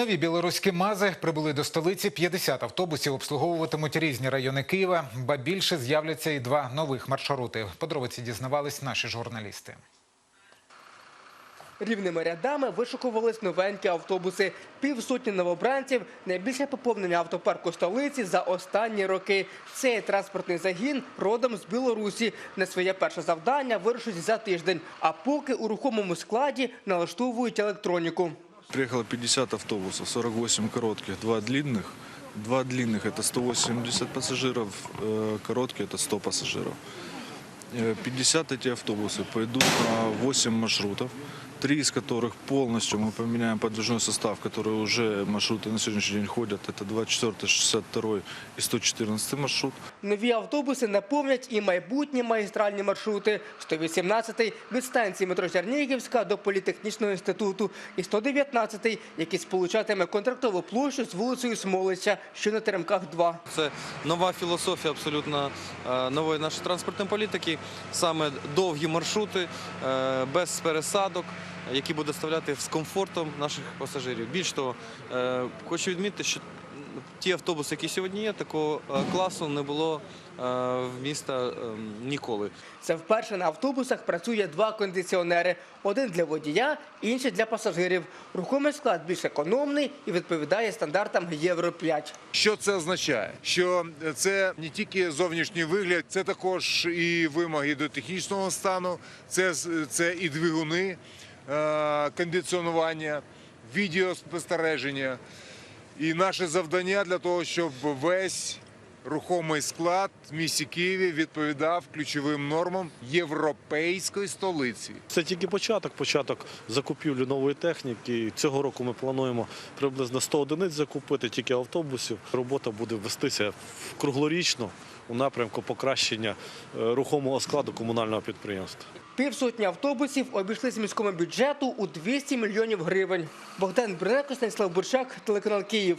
Нові білоруські мази прибули до столиці. 50 автобусів обслуговуватимуть різні райони Києва. Ба більше з'являться і два нових маршрути. Подробиці дізнавались наші журналісти. Рівними рядами вишукувались новенькі автобуси. Півсотні новобранців – найбільше поповнення автопарку столиці за останні роки. Цей транспортний загін родом з Білорусі. На своє перше завдання вирушить за тиждень, а поки у рухомому складі налаштовують електроніку. Приехало 50 автобусов, 48 коротких, два длинных. Два длинных это 180 пассажиров, э, короткие это 100 пассажиров. Э, 50 эти автобусы пойдут на 8 маршрутов, три из которых полностью мы поменяем подвижной состав, который уже маршруты на сегодняшний день ходят. Это 24, 62 и 114 маршрут. Нові автобуси наповнять і майбутні магістральні маршрути. 118-й від станції метро Чернігівська до політехнічного інституту і 119-й, який сполучатиме контрактову площу з вулицею Смолиця, що на Теремках 2. Це нова філософія абсолютно е, нової нашої транспортної політики. Саме довгі маршрути е, без пересадок, які будуть доставляти з комфортом наших пасажирів. Більш того, е, хочу відмітити, що ті автобуси, які сьогодні є, такого е, класу не було е, в міста ніколи. Це вперше на автобусах працює два кондиціонери. Один для водія, інший для пасажирів. Рухомий склад більш економний і відповідає стандартам Євро-5. Що це означає? Що це не тільки зовнішній вигляд, це також і вимоги до технічного стану, це, це і двигуни, кондиціонування, відеоспостереження. І наше завдання для того, щоб весь рухомий склад в місті Києві відповідав ключовим нормам європейської столиці. Це тільки початок, початок закупівлі нової техніки. Цього року ми плануємо приблизно 100 одиниць закупити, тільки автобусів. Робота буде вестися круглорічно у напрямку покращення е, рухомого складу комунального підприємства. Півсотні автобусів обійшлися міському бюджету у 200 мільйонів гривень. Богдан Бринеко, Станіслав Бурчак, телеканал Київ.